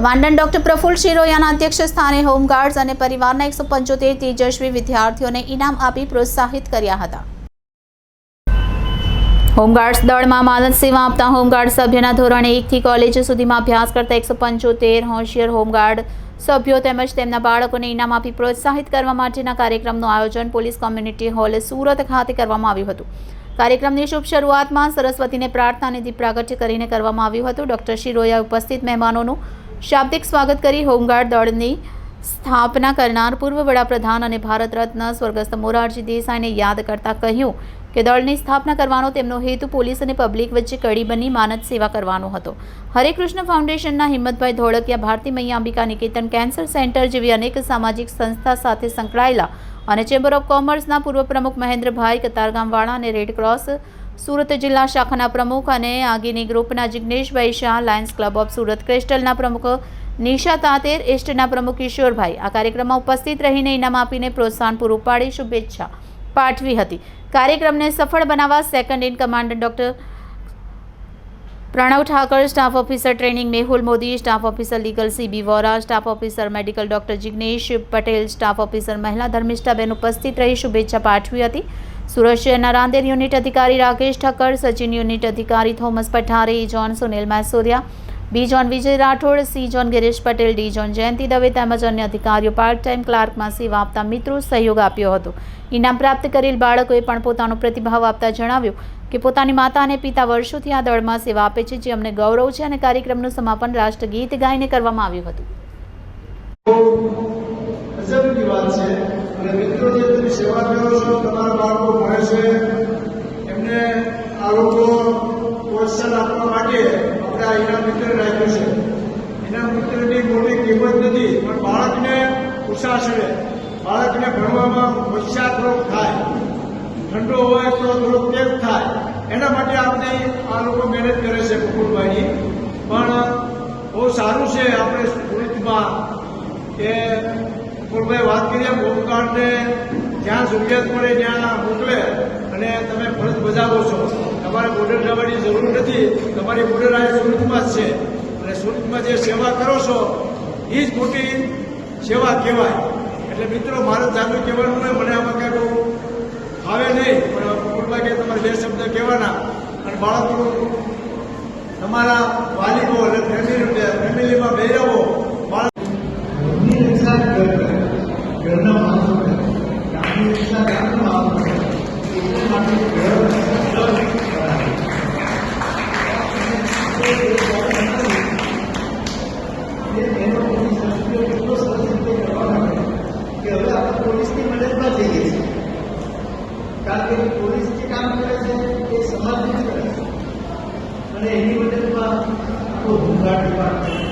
Commandant doctor પ્રફુલ્લ શિરોયાના અધ્યક્ષ સ્થાને home guards અને પરિવારના એકસો પંચોતેર તેજસ્વી વિદ્યાર્થીઓને ઇનામ આપી પ્રોત્સાહિત કર્યા હતા. હોમગાર્ડ્સ દળમાં માનદ સેવા આપતા હોમગાર્ડ સભ્યના ધોરણે એકથી કોલેજ સુધીમાં અભ્યાસ કરતા એકસો પંચોતેર હોશિયાર હોમગાર્ડ સભ્યો તેમજ તેમના બાળકોને ઇનામ આપી પ્રોત્સાહિત કરવા માટેના કાર્યક્રમનું આયોજન પોલીસ કોમ્યુનિટી હોલ સુરત ખાતે કરવામાં આવ્યું હતું. કાર્યક્રમની શુભ શરૂઆતમાં સરસ્વતીને પ્રાર્થના દીપ પ્રાગટ્ય કરીને કરવામાં આવ્યું હતું. ડોક્ટર શિરોયા ઉપસ્થિત મહેમાનોનું શાબ્દિક સ્વાગત કરી હોમગાર્ડ દળની સ્થાપના કરનાર પૂર્વ વડાપ્રધાન અને ભારત રત્ન સ્વર્ગસ્થ મોરારજી દેસાઈને યાદ કરતા કહ્યું કે દળની સ્થાપના કરવાનો તેમનો હેતુ પોલીસ અને પબ્લિક વચ્ચે કડી બની માનદ સેવા કરવાનો હતો. હરે કૃષ્ણ ફાઉન્ડેશનના હિંમતભાઈ ધોળકિયા, ભારતી મૈયા અંબિકા નિકેતન, કેન્સર સેન્ટર જેવી અનેક સામાજિક સંસ્થા સાથે સંકળાયેલા અને ચેમ્બર ઓફ કોમર્સના પૂર્વ પ્રમુખ મહેન્દ્રભાઈ કતારગામવાળા અને રેડ ક્રોસ સુરત જિલ્લા શાખાના પ્રમુખ અને આગીની ગ્રુપના Jigneshbhai Shah, Lions Club of Surat ક્રિસ્ટલના પ્રમુખ નિશા તાતેર, એસ્ટના પ્રમુખ કિશોરભાઈ. આ કાર્યક્રમમાં ઉપસ્થિત રહીને ઇનામ આપીને પ્રોત્સાહન પૂરું પાડી શુભેચ્છા પાઠવી હતી. કાર્યક્રમને સફળ બનાવવા second in command doctor Pranav Thakar staff officer training Mehul Modi staff officer legal CB Vora staff officer medical doctor Jignesh Patel staff officer મહિલા ધર્મિષ્ઠાબેન ઉપસ્થિત રહી શુભેચ્છા પાઠવી હતી. સુરત શહેરના રાંદેર યુનિટ અધિકારી રાકેશ ઠક્કર, સચિન યુનિટ અધિકારી Thomas Pathare E zone Sunil Masuriya, B zone Vijay Rathod, C zone Girish Patel, D zone Jayanti Dave તેમજ અન્ય અધિકારીઓ પાર્ટ ટાઈમ ક્લાર્કમાં સેવા આપતા મિત્રો સહયોગ આપ્યો હતો. ઇનામ પ્રાપ્ત કરેલ બાળકોએ પણ પોતાનો પ્રતિભાવ આપતા જણાવ્યું કે પોતાની માતા અને પિતા વર્ષોથી આ દળમાં સેવા આપે છે, જે અમને ગૌરવ છે અને કાર્યક્રમનું સમાપન રાષ્ટ્રગીત ગાઈને કરવામાં આવ્યું હતું. અને મિત્રો જે તમે સેવા કરો છો, તમારા બાળકો ભણે છે. એમને આ લોકો પ્રોત્સાહન આપવા માટે આપણે આ ઇનામ મિત્ર રાખ્યું છે. ઇનામ મિત્રની મોટી કિંમત નથી, પણ બાળકને ઉત્સાહ છે. બાળકને ભણવામાં હોશિયાર થાય. ઠંડો હોય તો થોડોક તેજ થાય. એના માટે આપણે આ લોકો મહેનત કરે છે મુકુલભાઈની પણ બહુ સારું છે આપણે સુરતમાં કે મુકુલભાઈ વાત કરીએ હોમગાર્ડને જ્યાં જરૂરિયાત પડે ત્યાં મોકલે અને તમે ફરજ બજાવો છો. તમારે બોર્ડર જવાની જરૂર નથી. તમારી બોર્ડર આ સુરતમાં જ છે. અને સુરતમાં જે સેવા કરો છો એ જ મોટી સેવા કહેવાય. એટલે મિત્રો, મારે જાગૃત કહેવાનું હોય મને આમાં કાંઈ બહુ ફાવે નહીં. પણ મુકુલભાઈ કે તમારે બે શબ્દ કહેવાના. અને બાળકો, તમારા વાલીઓ અને ફેમિલી ફેમિલીમાં બેરાવો કારણ કે પોલીસ જે કામ કરે છે, એ સમાજને કરે છે. અને એની મદદમાં આપણો હોમગાર્ડ વિભાગ